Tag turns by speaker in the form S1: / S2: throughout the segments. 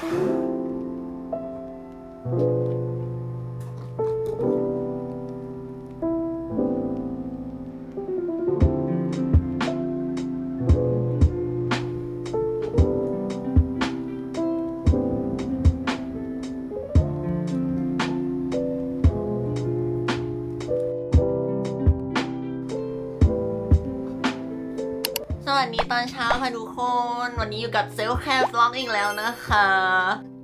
S1: สวัสดีตอนเช้าค่ะทุกคน วันนี้อยู่กับเซล อกอีกแล้วนะคะ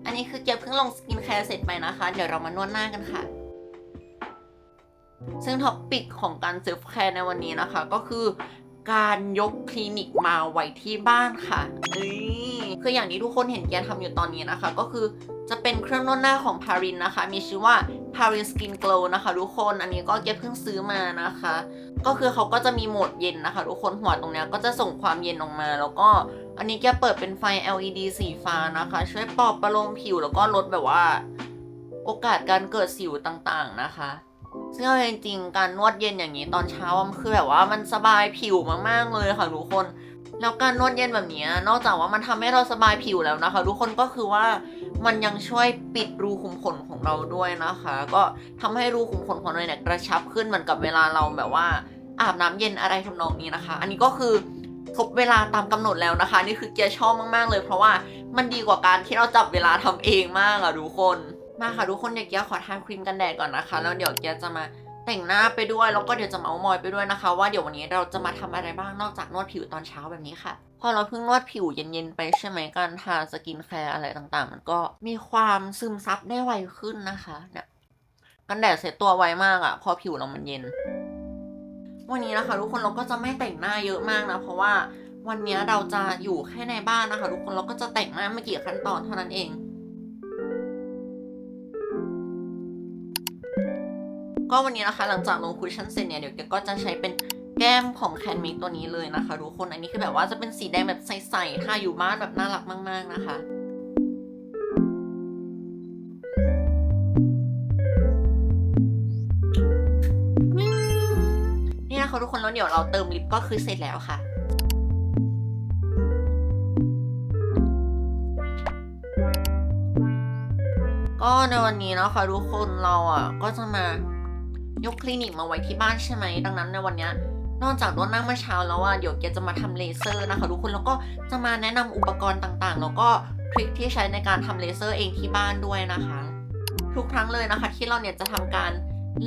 S1: อันนี้คือเกียบเพิ่งลงสกินแคร์เสร็จไปนะคะ เดี๋ยวเรามานวดหน้ากันค่ะ ซึ่งท็อปปิกของการเซล f ์แคร์ในวันนี้นะคะ ก็คือการยกคลินิกมาไว้ที่บ้านค่ะนี่คืออย่างที่ทุกคนเห็นเกียร์ทำอยู่ตอนนี้นะคะ ก็คือจะเป็นเครื่องนวดหน้าของพารินนะคะ มีชื่อว่า Parin Skin Glow นะคะทุกคนอันนี้ก็เกียร์เพิ่งซื้อมานะคะ ก็คือเขาก็จะมีโหมดเย็นนะคะทุกคนหัวตรงนี้ก็จะส่งความเย็นออกมา แล้วก็อันนี้แกเปิดเป็นไฟ LED สีฟ้านะคะ ช่วยปลอบประโลมผิวแล้วก็ลดแบบว่า โอกาสการเกิดสิวต่างๆนะคะซึ่งเอาจริงๆการนวดเย็นอย่างนี้ตอนเช้ามันคือแบบว่ามันสบายผิวมากๆเลยค่ะทุกคน แล้วการนวดเย็นแบบนี้นอกจากว่ามันทำให้เราสบายผิวแล้วนะคะทุกคนก็คือว่ามันยังช่วยปิดรูขุมขนของเราด้วยนะคะ ก็ทำให้รูขุมขนของเราเนี่ยกระชับขึ้นเหมือนกับเวลาเราแบบว่า อาบน้ำเย็นอะไรทำนองนี้นะคะ อันนี้ก็คือครบเวลาตามกำหนดแล้วนะคะ นี่คือเกียร์ชอบมากๆเลย เพราะว่ามันดีกว่าการที่เราจับเวลาทำเองมากอะทุกคนมาค่ะทุกคนเดี๋ยวเกียร์ขอทาครีมกันแดดก่อนนะคะ แล้วเดี๋ยวเกียร์จะมา แต่งหน้าไปด้วยแล้วก็เดี๋ยวจะเมาส์มอยไปด้วยนะคะ ว่าเดี๋ยววันนี้เราจะมาทำอะไรบ้างนอกจากนวดผิวตอนเช้าแบบนี้ค่ะ พอเราเพิ่งนวดผิวเย็นๆไปใช่ไหมการทาสกินแคร์อะไรต่างๆ มันก็มีความซึมซับได้ไวขึ้นนะคะเนี่ยกันแดดเซ็ตตัวไวมากอะ พอผิวเรามันเย็น วันนี้นะคะ ทุกคนเราก็จะไม่แต่งหน้าเยอะมากนะ เพราะว่าวันนี้เราจะอยู่แค่ในบ้านนะคะ ทุกคนเราก็จะแต่งหน้าไม่กี่ขั้นตอนเท่านั้นเอง ก็วันนี้นะคะ หลังจากลงคุชชั่นเสร็จเนี่ยเดี๋ยวแกก็จะใช้เป็นแก้มของแคนมิกตัวนี้เลยนะคะทุกคนอันนี้คือแบบว่าจะเป็นสีแดงแบบใสๆทาอยู่บ้านแบบน่ารักมาก ๆนะคะนี่นะคะทุกคนแล้วเดี๋ยวเราเติมลิปก็คือเสร็จแล้วค่ะก็ในวันนี้นะคะทุกคนเราอะก็จะมา ยกคลินิกมาไว้ที่บ้านใช่ไหมดังนั้นในวันนี้นอกจากนวดหน้าเมื่อเช้าแล้วอะเดี๋ยวเกจะมาทำเลเซอร์นะคะทุกคนแล้วก็จะมาแนะนำอุปกรณ์ต่างๆ แล้วก็ทริคที่ใช้ในการทำเลเซอร์เองที่บ้านด้วยนะคะ ทุกครั้งเลยนะคะ ที่เราเนี่ยจะทำการ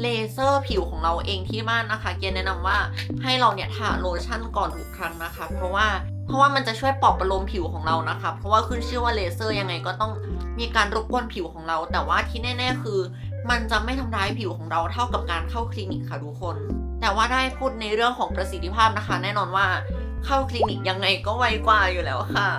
S1: เลเซอร์ผิวของเราเองที่บ้านนะคะ เกณแนะนำว่าให้เราเนี่ยทาโลชั่นก่อนทุกครั้งนะคะ เพราะว่าเพราะว่ามันจะช่วยปลอบประโลมผิวของเรานะคะ เพราะว่าขึ้นชื่อว่าเลเซอร์ยังไงก็ต้องมีการรบกวนผิวของเรา แต่ว่าที่แน่ ๆ คือ มันจะไม่ทำร้ายผิวของเราเท่ากับการเข้าคลินิกค่ะทุกคน แต่ว่าได้พูดในเรื่องของประสิทธิภาพนะคะ แน่นอนว่าเข้าคลินิกยังไงก็ไวกว่าอยู่แล้วค่ะ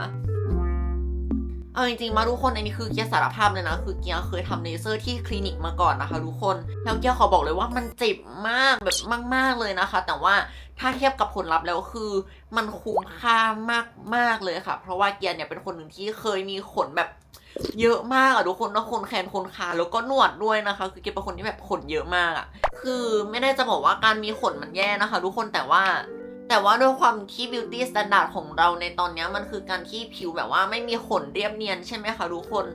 S1: เอาจริงๆมาทุกคนอันนี้คือเกียร์สารภาพเลยนะ คือเกียร์เคยทำเลเซอร์ที่คลินิกมาก่อนนะคะทุกคนแล้วเกียร์ขอบอกเลยว่ามันเจ็บมากแบบมาก ๆเลยนะคะ แต่ว่าถ้าเทียบกับผลลัพธ์แล้วคือมันคุ้มค่ามากๆเลยค่ะ เพราะว่าเกียร์เนี่ยเป็นคนหนึ่งที่เคยมีขนแบบ เยอะมากอะทุกคนนะคนแขนคนขาแล้วก็หนวดด้วยนะคะ คือเกียร์เป็นคนที่แบบขนเยอะมากอะคือไม่ได้จะบอกว่าการมีขนมันแย่นะคะ ทุกคนแต่ว่าแต่ว่าด้วยความที่ beauty standard ของเราในตอนนี้มันคือการที่ผิวแบบว่าไม่มีขนเรียบเนียนใช่ไหมคะทุกคน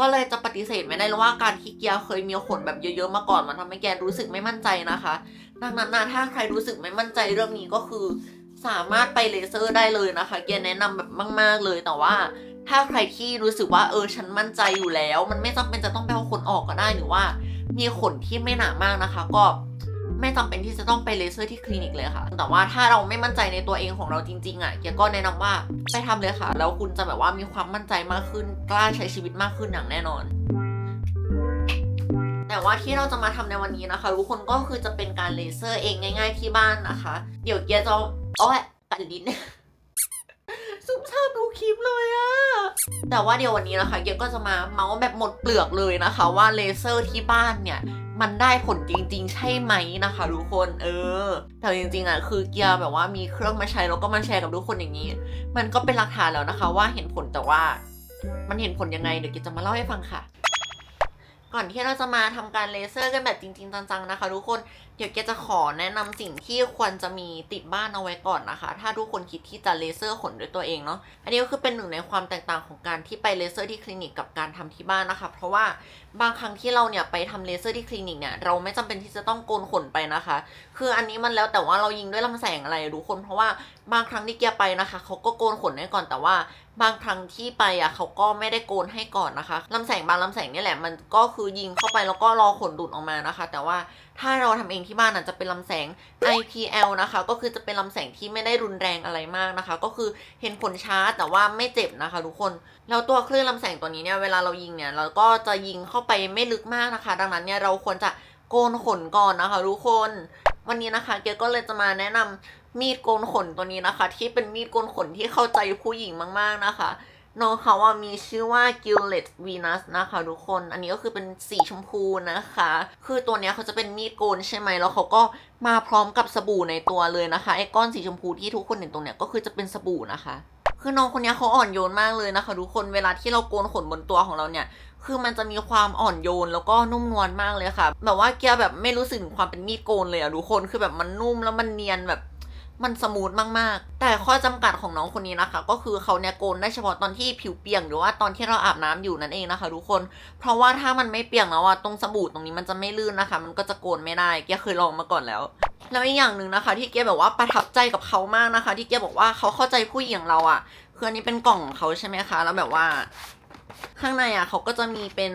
S1: ก็เลยจะปฏิเสธไม่ได้เลยว่าการที่เกียร์เคยมีขนแบบเยอะๆมาก่อนมันทำให้แกรู้สึกไม่มั่นใจนะคะ ดังนั้นนะถ้าใครรู้สึกไม่มั่นใจเรื่องนี้ก็คือ สามารถไปเลเซอร์ได้เลยนะคะ เกียร์แนะนำแบบมาก ๆเลยแต่ว่า ถ้าใครที่รู้สึกว่าเออฉันมั่นใจอยู่แล้ว มันไม่จำเป็นจะต้องไปเอาขนออกก็ได้หรือว่า มีขนที่ไม่หนามากนะคะ ก็ไม่จำเป็นที่จะต้องไปเลเซอร์ที่คลินิกเลยค่ะ แต่ว่าถ้าเราไม่มั่นใจในตัวเองของเราจริง ๆ อะเกียก็แนะนำว่าไปทำเลยค่ะ แล้วคุณจะแบบว่ามีความมั่นใจมากขึ้น กล้าใช้ชีวิตมากขึ้นอย่างแน่นอน แต่ว่าที่เราจะมาทำในวันนี้นะคะทุกคนก็คือจะเป็นการเลเซอร์เองง่าย ๆ ที่บ้านนะคะ เดี๋ยวเกียจะอ้ยกัดลิ้น ซุ่มซ่ามดูคลิปเลยอะแต่ว่าเดี๋ยววันนี้นะคะเกียร์ก็จะมาเมาส์แบบหมดเปลือกเลยนะคะ ว่าเลเซอร์ที่บ้านเนี่ยมันได้ผลจริง ๆ ใช่ไหมนะคะทุกคนเออ แต่จริงๆอะคือเกียร์แบบว่ามีเครื่องมาใช้แล้วก็มาแชร์กับทุกคนอย่างนี้ มันก็เป็นหลักฐานแล้วนะคะ ว่าเห็นผลแต่ว่า มันเห็นผลยังไงเดี๋ยวเกียร์จะมาเล่าให้ฟังค่ะ ก่อนที่เราจะมาทำการเลเซอร์กันแบบจริง ๆ จังๆนะคะ ทุกคนเดี๋ยวแกจะขอแนะนำสิ่งที่ควรจะมีติดบ้านเอาไว้ก่อนนะคะ ถ้าทุกคนคิดที่จะเลเซอร์ขนด้วยตัวเองเนาะ อันนี้ก็คือเป็นหนึ่งในความแตกต่างของการที่ไปเลเซอร์ที่คลินิกกับการทำที่บ้านนะคะ เพราะว่าบางครั้งที่เราเนี่ยไปทำเลเซอร์ที่คลินิกเนี่ยเราไม่จำเป็นที่จะต้องโกนขนไปนะคะ คืออันนี้มันแล้วแต่ว่าเรายิงด้วยลำแสงอะไรทุกคนเพราะว่าบางครั้งที่แกไปนะคะเขาก็โกนขนให้ก่อนแต่ว่าบางครั้งที่ไปอะเขาก็ไม่ได้โกนให้ก่อนนะคะลำแสงบางลำแสงนี่แหละมันก็คือยิงเข้าไปแล้วก็รอขนดูดออกมานะคะ แต่ว่าถ้าเราทำเองที่บ้านอะจะเป็นลำแสง IPL นะคะ ก็คือจะเป็นลำแสงที่ไม่ได้รุนแรงอะไรมากนะคะ ก็คือเห็นผลช้าแต่ว่าไม่เจ็บนะคะ ทุกคนแล้วตัวคลื่นลำแสงตัวนี้เนี่ยเวลาเรายิงเนี่ยเราก็จะยิงเข้าไปไม่ลึกมากนะคะ ดังนั้นเนี่ยเราควรจะโกนขนก่อนนะคะทุกคนวันนี้นะคะเกก็เลยจะมาแนะนำมีดโกนขนตัวนี้นะคะ ที่เป็นมีดโกนขนที่เข้าใจผู้หญิงมาก ๆนะคะ น้องเขาว่ามีชื่อว่า Gillette Venus นะคะทุกคน อันนี้ก็คือเป็นสีชมพูนะคะ คือตัวเนี้ยเขาจะเป็นมีดโกนใช่ไหม แล้วเขาก็มาพร้อมกับสบู่ในตัวเลยนะคะ ไอ้ก้อนสีชมพูที่ทุกคนเห็นตรงเนี้ยก็คือจะเป็นสบู่นะคะ คือน้องคนนี้เขาอ่อนโยนมากเลยนะคะทุกคน เวลาที่เราโกนขนบนตัวของเราเนี่ย คือมันจะมีความอ่อนโยนแล้วก็นุ่มนวลมากเลยค่ะ แบบว่าแกแบบไม่รู้สึกถึงความเป็นมีดโกนเลยอะทุกคน คือแบบมันนุ่มแล้วมันเนียนแบบ มันสมูทมากๆ แต่ข้อจำกัดของน้องคนนี้นะคะ ก็คือเขาเนี่ยโกนได้เฉพาะตอนที่ผิวเปียกหรือว่าตอนที่เราอาบน้ำอยู่นั่นเองนะคะ ทุกคน เพราะว่าถ้ามันไม่เปียกแล้วอะตรงสบู่ตรงนี้มันจะไม่ลื่นนะคะ มันก็จะโกนไม่ได้แกเคยลองมาก่อนแล้วแล้วอีกอย่างหนึ่งนะคะ ที่เกียแบบว่าประทับใจกับเขามากนะคะ ที่เกียบอกว่าเขาเข้าใจผู้หญิงเราอะคืออันนี้เป็นกล่องของเขาใช่ไหมคะ แล้วแบบว่า ข้างในอะเขาก็จะมีเป็น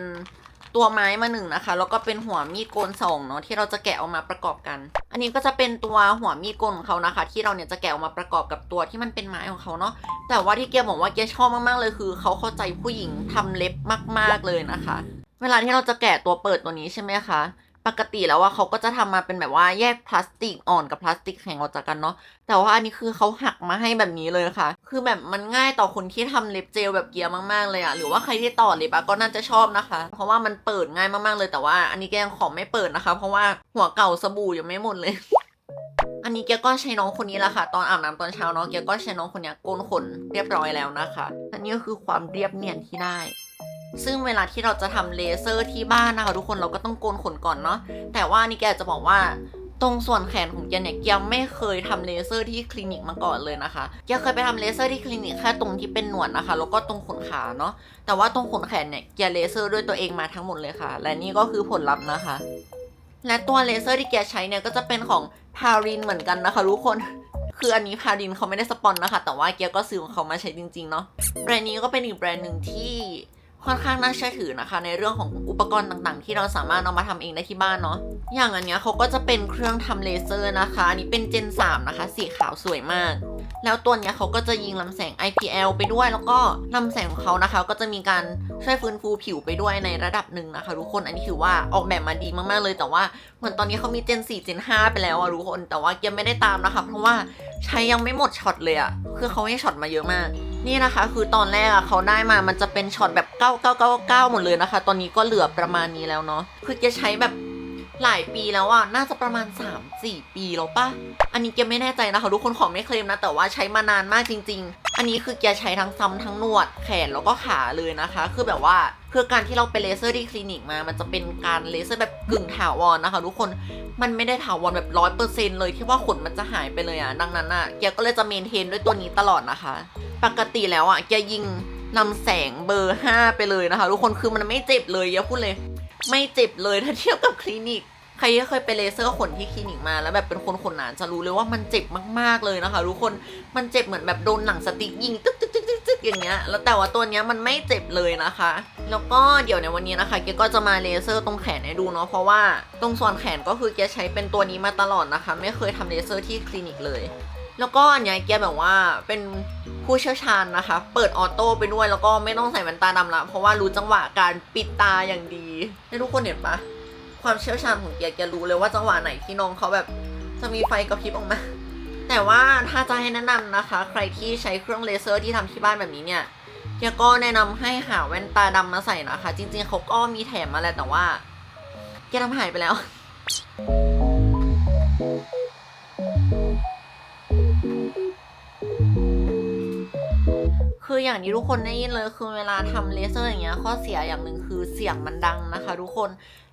S1: ตัวไม้มาหนึ่งนะคะ แล้วก็เป็นหัวมีดโกนสองเนาะที่เราจะแกะออกมาประกอบกัน อันนี้ก็จะเป็นตัวหัวมีดโกนของเขานะคะ ที่เราเนี่ยจะแกะออกมาประกอบกับตัวที่มันเป็นไม้ของเขาเนาะแต่ว่าที่เกียบอกว่าเกียชอบมากๆเลยคือเขาเข้าใจผู้หญิงทำเล็บมาก ๆเลยนะคะ เวลาที่เราจะแกะตัวเปิดตัวนี้ใช่ไหมคะ ปกติแล้วว่าเขาก็จะทำมาเป็นแบบว่าแยกพลาสติกอ่อนกับพลาสติกแข็งออกจากกันเนาะแต่ว่าอันนี้คือเขาหักมาให้แบบนี้เลยค่ะ คือแบบมันง่ายต่อคนที่ทำเล็บเจลแบบเกียร์มากๆเลยอะหรือว่าใครที่ต่อเล็บอะก็น่าจะชอบนะคะ เพราะว่ามันเปิดง่ายมากๆเลยแต่ว่า อันนี้แกยังขอไม่เปิดนะคะ เพราะว่าหัวเก่าสบู่ยังไม่หมดเลยอันนี้แกก็ใช้น้องคนนี้แหละค่ะ ตอนอาบน้ำตอนเช้าเนาะแกก็ใช้น้องคนนี้โกนขนเรียบร้อยแล้วนะคะอันนี้ก็คือความเรียบเนียนที่ได้ ซึ่งเวลาที่เราจะทำเลเซอร์ที่บ้านนะคะทุกคนเราก็ต้องโกนขนก่อนเนาะแต่ว่านี่แกจะบอกว่าตรงส่วนแขนของแกเนี่ยแกยังไม่เคยทำเลเซอร์ที่คลินิกมาก่อนเลยนะคะแกเคยไปทำเลเซอร์ที่คลินิกแค่ตรงที่เป็นหนวดนะคะ แล้วก็ตรงขนขาเนาะแต่ว่าตรงขนแขนเนี่ยแกเลเซอร์ด้วยตัวเองมาทั้งหมดเลยค่ะ และนี่ก็คือผลลัพธ์นะคะ และตัวเลเซอร์ที่แกใช้เนี่ยก็จะเป็นของพารินเหมือนกันนะคะทุกคนคืออันนี้พารินเขาไม่ได้สปอนนะคะ แต่ว่าแกก็ซื้อของเขามาใช้จริงๆเนาะแบรนด์นี้ก็เป็นอีกแบรนด์หนึ่งที่ ค่อนข้างน่าเชื่อถือนะคะ ในเรื่องของอุปกรณ์ต่างๆ ที่เราสามารถเอามาทำเองได้ที่บ้านเนาะอย่างอันเนี้ยเขาก็จะเป็นเครื่องทำเลเซอร์นะคะอันนี้เป็นเจน3นะคะสีขาวสวยมาก แล้วตัวเนี้ยเขาก็จะยิงลำแสง IPL ไปด้วย แล้วก็ลำแสงของเขานะคะ ก็จะมีการช่วยฟื้นฟูผิวไปด้วยในระดับหนึ่งนะคะ ทุกคนอันนี้ถือว่าออกแบบมาดีมากๆเลย แต่ว่าเหมือนตอนนี้เขามี Gen 4 Gen 5ไปแล้วอะทุกคน แต่ว่ายังไม่ได้ตามนะคะ เพราะว่าใช้ยังไม่หมดช็อตเลยอะคือเขาให้ช็อตมาเยอะมาก นี่นะคะ คือตอนแรกอะเขาได้มามันจะเป็นช็อตแบบ9999หมดเลยนะคะ ตอนนี้ก็เหลือประมาณนี้แล้วเนาะคือจะใช้แบบ หลายปีแล้วอะ น่าจะประมาณ 3-4 ปีแล้วปะอันนี้เกียไม่แน่ใจนะคะ ทุกคนขอไม่เคลมนะ แต่ว่าใช้มานานมากจริง ๆ อันนี้คือเกียใช้ทั้งซ้ำทั้งนวดแขนแล้วก็ขาเลยนะคะ คือแบบว่าคือการที่เราไปเลเซอร์ที่คลินิกมา มันจะเป็นการเลเซอร์แบบกึ่งถาวรนะคะ ทุกคน มันไม่ได้ถาวรแบบร้อยเปอร์เซ็นเลยที่ว่าขนมันจะหายไปเลยอะ ดังนั้นอะ เกียก็เลยจะเมนเทนด้วยตัวนี้ตลอดนะคะ ปกติแล้วอะแกยิงลำแสงเบอร์ 5 ไปเลยนะคะ ทุกคน คือมันไม่เจ็บเลยอย่าพูดเลย ไม่เจ็บเลยถ้าเทียบกับคลินิก ใครที่เคยไปเลเซอร์ขนที่คลินิกมาแล้วแบบเป็นคนขนหนาจะรู้เลยว่ามันเจ็บมากๆเลยนะคะทุกคนมันเจ็บเหมือนแบบโดนหนังสติ๊กยิงตึ๊กตึ๊กตึ๊กตึ๊กตึ๊กอย่างเงี้ยแล้วแต่ว่าตัวเนี้ยมันไม่เจ็บเลยนะคะ แล้วก็เดี๋ยวในวันนี้นะคะเกก็จะมาเลเซอร์ตรงแขนให้ดูเนาะเพราะว่าตรงส่วนแขนก็คือเกใช้เป็นตัวนี้มาตลอดนะคะ ไม่เคยทำเลเซอร์ที่คลินิกเลย แล้วก็อันเนี้ยแกแบบว่าเป็นผู้เชี่ยวชาญนะคะ เปิดออโต้ไปด้วยแล้วก็ไม่ต้องใส่แว่นตาดำละเพราะว่ารู้จังหวะการปิดตาอย่างดีให้ทุกคนเห็นปะ ความเชี่ยวชาญของเกแกรู้เลยว่าจังหวะไหนที่น้องเขาแบบจะมีไฟกระพริบออกมา แต่ว่าถ้าจะให้แนะนำนะคะ ใครที่ใช้เครื่องเลเซอร์ที่ทำที่บ้านแบบนี้เนี่ยเกียร์ก็แนะนำให้หาแว่นตาดำมาใส่นะคะ จริงๆเขาก็มีแถมมาแหละแต่ว่าเกียร์ทำหายไปแล้ว คืออย่างที่ทุกคนได้ยินเลยคือเวลาทำเลเซอร์อย่างเงี้ยข้อเสียอย่างหนึ่งคือเสียงมันดังนะคะ ทุกคน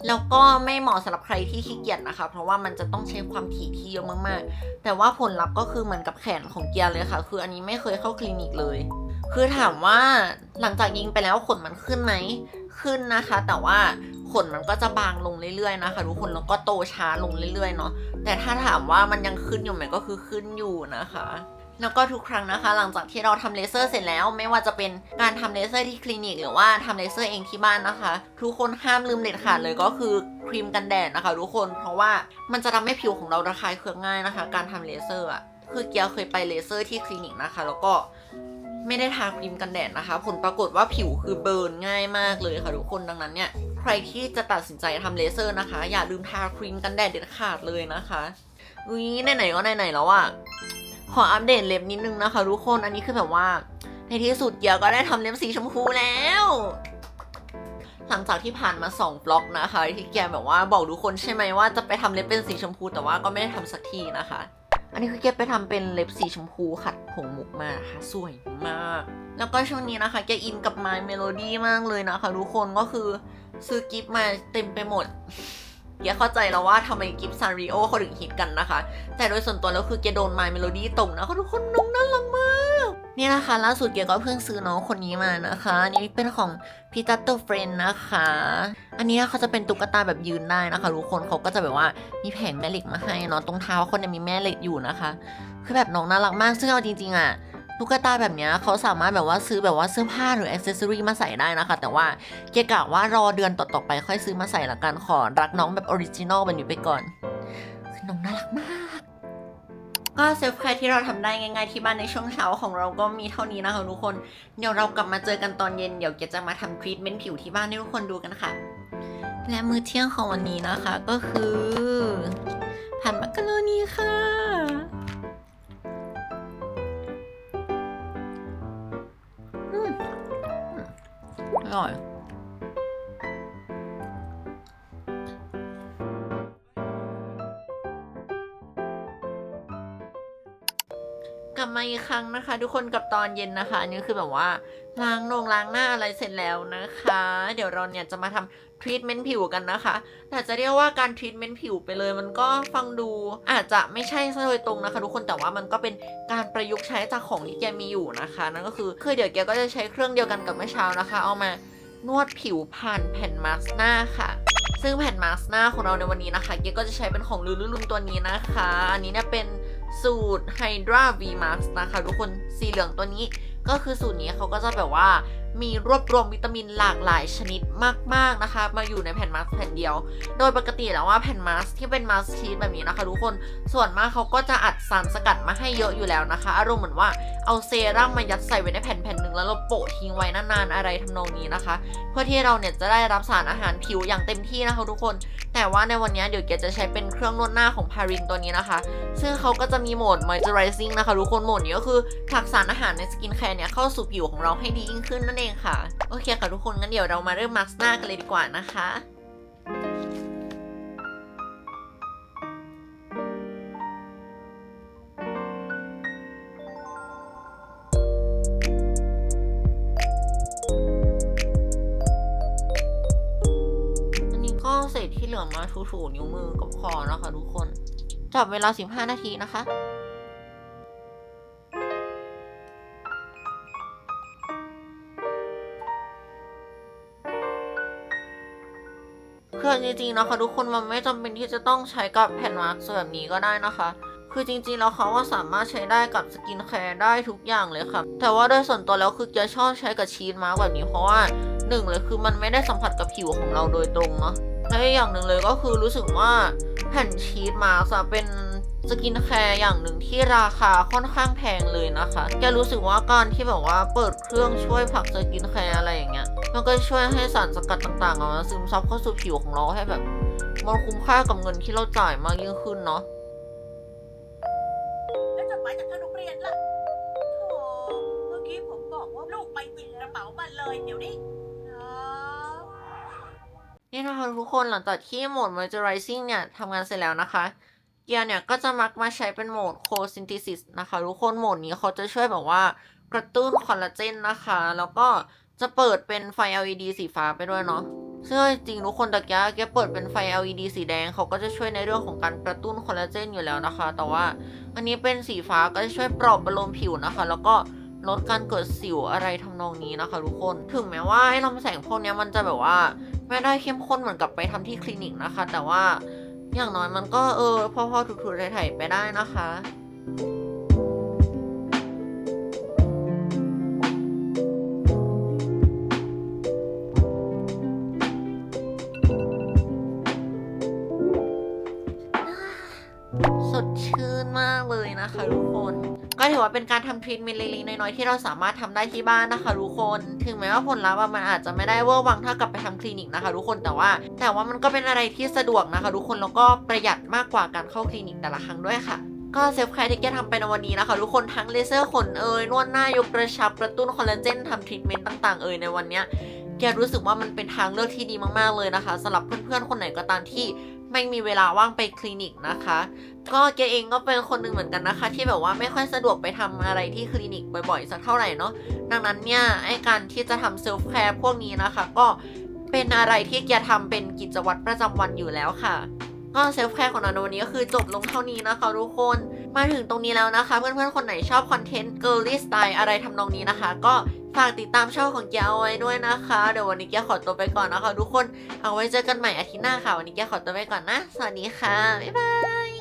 S1: แล้วก็ไม่เหมาะสำหรับใครที่ขี้เกียจนะคะ เพราะว่ามันจะต้องใช้ความถี่ที่เยอะมากๆ แต่ว่าผลลัพธ์ก็คือเหมือนกับแขนของเกียร์เลยค่ะ คืออันนี้ไม่เคยเข้าคลินิกเลย คือถามว่าหลังจากยิงไปแล้วขนมันขึ้นไหมขึ้นนะคะ แต่ว่าขนมันก็จะบางลงเรื่อยๆนะคะ ทุกคนแล้วก็โตช้าลงเรื่อยๆเนาะแต่ถ้าถามว่ามันยังขึ้นอยู่ไหมก็คือขึ้นอยู่นะคะ แล้วก็ทุกครั้งนะคะ หลังจากที่เราทำเลเซอร์เสร็จแล้ว ไม่ว่าจะเป็นการทำเลเซอร์ที่คลินิก หรือว่าทำเลเซอร์เองที่บ้านนะคะ ทุกคนห้ามลืมเด็ดขาดเลยก็คือครีมกันแดดนะคะ ทุกคนเพราะว่ามันจะทำให้ผิวของเราระคายเคืองง่ายนะคะ การทำเลเซอร์อะคือเกียวเคยไปเลเซอร์ที่คลินิกนะคะ แล้วก็ไม่ได้ทาครีมกันแดดนะคะ ผลปรากฏว่าผิวคือเบิร์นง่ายมากเลยค่ะทุกคนดังนั้นเนี่ยใครที่จะตัดสินใจทำเลเซอร์นะคะ อย่าลืมทาครีมกันแดดเด็ดขาดเลยนะคะอุ้ยไหนๆก็ไหนๆแล้วอะ ขออัปเดตเล็บนิดนึงนะคะทุกคน อันนี้คือแบบว่า ในที่สุดเกียวก็ได้ทำเล็บสีชมพูแล้ว หลังจากที่ผ่านมา2บล็อกนะคะ ที่แกแบบว่าบอกทุกคนใช่ไหมว่าจะไปทำเล็บเป็นสีชมพู แต่ว่าก็ไม่ได้ทำสักทีนะคะ อันนี้คือแกไปทำเป็นเล็บสีชมพูขัดผงมุกมาค่ะสวยมาก แล้วก็ช่วงนี้นะคะแกอินกับ My Melody มากเลยนะคะทุกคนก็คือซื้อกิฟต์มาเต็มไปหมด เกียเข้าใจแล้วว่าทำไมกิฟต์ซาริโอเขาถึงฮิตกันนะคะ แต่โดยส่วนตัวแล้วคือเกียโดน My Melody ตกนะคะทุกคนน้องน่ารักมากนี่นะคะ ล่าสุดเกียก็เพิ่งซื้อน้องคนนี้มานะคะ อันนี้เป็นของพีตัตเตเฟรนนะคะ อันนี้เขาจะเป็นตุ๊กตาแบบยืนได้นะคะทุกคนเขาก็จะแบบว่ามีแผงแม่เหล็กมาให้เนาะตรงเท้าคนเนี่ยมีแม่เหล็กอยู่นะคะ คือแบบน้องน่ารักมากซึ่งเอาจริงๆอะ ตุ๊กตาแบบนี้เขาสามารถแบบว่าซื้อแบบว่าเสื้อผ้าหรืออ c เซสซอรีมาใส่ได้นะคะ แต่ว่าเกียกะว่ารอเดือนต่อๆไปค่อยซื้อมาใส่ละกันขอรักน้องแบบออริจินอลแบบนี้ไปก่อนคือน้องน่ารักมาก ก็เซฟแคร์ที่เราทำได้ง่ายๆที่บ้านในช่วงเช้าของเราก็มีเท่านี้นะคะทุกคนเดี๋ยวเรากลับมาเจอกันตอนเย็นเดี๋ยวเกดจะมาทำทรีทเมนต์ผิวที่บ้านให้ทุกคนดูกันค่ะ และมื้อเที่ยงของวันนี้นะคะก็คือผัดมักกะโรนีค่ะ อ กลับมาอีกครั้งนะคะ ทุกคนกับตอนเย็นนะคะอันนี้คือแบบว่าล้างนงล้างหน้าอะไรเสร็จแล้วนะคะ เดี๋ยวเราเนี่ยจะมาทำทรีทเมนต์ผิวกันนะคะแต่จะเรียกว่าการทรีทเมนต์ผิวไปเลย มันก็ฟังดูอาจจะไม่ใช่ซะโดยตรงนะคะ ทุกคนแต่ว่ามันก็เป็นการประยุกต์ใช้จากของที่แกมีอยู่นะคะนั่นก็คือคือเดี๋ยวแกก็จะใช้เครื่องเดียวกันกับเมื่อเช้านะคะ เอามานวดผิวผ่านแผ่นมาสก์หน้าค่ะซึ่งแผ่นมาสก์หน้าของเราในวันนี้นะคะเกก็จะใช้เป็นของลูลูลุงตัวนี้นะคะ อันนี้เนี่ยเป็น สูตร Hydra V Max นะคะ ทุกคนสีเหลืองตัวนี้ก็คือสูตรนี้เขาก็จะแบบว่า มีรวบรวมวิตามินหลากหลายชนิดมาก ๆนะคะ มาอยู่ในแผ่นมาสก์แผ่นเดียว โดยปกติแล้วว่าแผ่นมาสก์ที่เป็นมาสก์ชีสแบบนี้นะคะทุกคนส่วนมากเขาก็จะอัดสารสกัดมาให้เยอะอยู่แล้วนะคะ อารมณ์เหมือนว่าเอาเซรั่มมายัดใส่ไว้ในแผ่นแผ่นหนึ่งแล้วเราโปะทิ้งไว้นานๆอะไรทำนองนี้นะคะ เพื่อที่เราเนี่ยจะได้รับสารอาหารผิวอย่างเต็มที่นะคะทุกคน แต่ว่าในวันนี้เดี๋ยวเกดจะใช้เป็นเครื่องนวดหน้าของพารินตัวนี้นะคะ ซึ่งเขาก็จะมีโหมด moisturizing นะคะทุกคนโหมดนี้ก็คือผลักสารอาหารในสกินแคร์เนี่ยเข้าสู่ผิวของเราให้ดียิ่งขึ้นนั่นเองค่ะ โอเคค่ะทุกคนงั้นเดี๋ยวเรามาเริ่มมาสก์หน้ากันเลยดีกว่านะคะอันนี้ก็เศษที่เหลือมาถูๆนิ้วมือกับคอนะคะทุกคน จับเวลา 15 นาทีนะคะ คือจริงๆนะคะทุกคนมันไม่จำเป็นที่จะต้องใช้กับแผ่นมาร์กแบบนี้ก็ได้นะคะ คือจริงๆแล้วเขาก็สามารถใช้ได้กับสกินแคร์ได้ทุกอย่างเลยค่ะ แต่ว่าโดยส่วนตัวแล้วคือจะชอบใช้กับชีสมาร์กแบบนี้เพราะว่าหนึ่งเลยคือมันไม่ได้สัมผัสกับผิวของเราโดยตรงเนาะและอีกอย่างหนึ่งเลยก็คือรู้สึกว่าแผ่นชีสมาร์กเป็น สกินแคร์อย่างหนึ่งที่ราคาค่อนข้างแพงเลยนะคะแกรู้สึกว่าการที่แบบว่าเปิดเครื่องช่วยผลักสกินแคร์อะไรอย่างเงี้ย มันก็ช่วยให้สารสกัดต่างๆอะมันซึมซับเข้าสู่ผิวของเราให้แบบมันคุ้มค่ากับเงินที่เราจ่ายมากยิ่งขึ้นเนาะ
S2: แล้วจดหมายจากทางโรงเรียนล่ะโธ่เมื่อกี้ผมบอกว่าลูกไปปิดกระเป๋ามาเลยเดี๋ยวนี้นะ
S1: นี่นะคะทุกคนหลังจากที่โหมด moisturizing เนี่ยทำงานเสร็จแล้วนะคะ เกียร์เนี่ยก็จะมักมาใช้เป็นโหมด cold synthesis นะคะทุกคนโหมดนี้เขาจะช่วยแบบว่ากระตุ้นคอลลาเจนนะคะ แล้วก็จะเปิดเป็นไฟ LED สีฟ้าไปด้วยเนาะซึ่งจริงทุกคนตะกี้แกเปิดเป็นไฟ LED สีแดงเขาก็จะช่วยในเรื่องของการกระตุ้นคอลลาเจนอยู่แล้วนะคะ แต่ว่าอันนี้เป็นสีฟ้าก็จะช่วยปลอบประโลมผิวนะคะ แล้วก็ลดการเกิดสิวอะไรทำนองนี้นะคะ ทุกคน ถึงแม้ว่าไอ้ลำแสงพวกเนี้ยมันจะแบบว่า ไม่ได้เข้มข้นเหมือนกับไปทำที่คลินิกนะคะ แต่ว่า อย่างน้อยมันก็เออพอพอถูๆไถ่ๆไปได้นะคะ ว่าเป็นการทำทรีทเมนต์เล็กๆน้อยๆที่เราสามารถทำได้ที่บ้านนะคะทุกคน ถึงแม้ว่าผลลัพธ์มันอาจจะไม่ได้เวอร์วังเท่ากับไปทำคลินิกนะคะทุกคนแต่ว่า แต่ว่ามันก็เป็นอะไรที่สะดวกนะคะทุกคนแล้วก็ประหยัดมากกว่าการเข้าคลินิกแต่ละครั้งด้วยค่ะก็เซฟแคร์ที่แกทำไปในวันนี้นะคะ ทุกคนทั้งเลเซอร์ขนเอ่ยนวดหน้ายกกระชับกระตุ้นคอลลาเจนทำทรีทเมนต์ต่างๆเอ่ยในวันนี้แกรู้สึกว่ามันเป็นทางเลือกที่ดีมากๆเลยนะคะสำหรับเพื่อนๆคนไหนก็ตามที่ ไม่มีเวลาว่างไปคลินิกนะคะ ก็เกเองก็เป็นคนหนึ่งเหมือนกันนะคะ ที่แบบว่าไม่ค่อยสะดวกไปทำอะไรที่คลินิกบ่อยๆ สักเท่าไหร่เนาะดังนั้นเนี่ยไอการที่จะทำเซลฟ์แคร์พวกนี้นะคะ ก็เป็นอะไรที่เกียทำเป็นกิจวัตรประจำวันอยู่แล้วค่ะ ก็เซลฟ์แคร์ของเราในวันนี้ก็คือจบลงเท่านี้นะคะทุกคน มาถึงตรงนี้แล้วนะคะ เพื่อนๆ คนไหนชอบคอนเทนต์ girly style อะไรทำนองนี้นะคะ ก็ฝากติดตามช่องของแกเอาไว้ด้วยนะคะ เดี๋ยววันนี้แกขอตัวไปก่อนนะคะ ทุกคนเอาไว้เจอกันใหม่อาทิตย์หน้าค่ะ วันนี้แกขอตัวไปก่อนนะ สวัสดีค่ะ บ๊ายบาย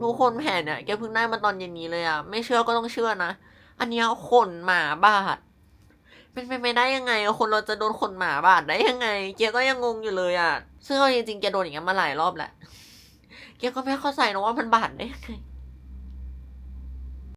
S1: ทุกคนแผ่นเนี่ยแกเพิ่งได้มาตอนเย็นนี้เลยอะไม่เชื่อก็ต้องเชื่อนะ อันนี้ขนหมาบาดเป็นไปไม่ได้ยังไงคนเราจะโดนขนหมาบาดได้ยังไง เกียก็ยังงงอยู่เลยอะซึ่งเอาจริงๆแกโดนอย่างเงี้ยมาหลายรอบแหละ เกียก็ไม่เข้าใจนะว่ามันบาดได้ยังไง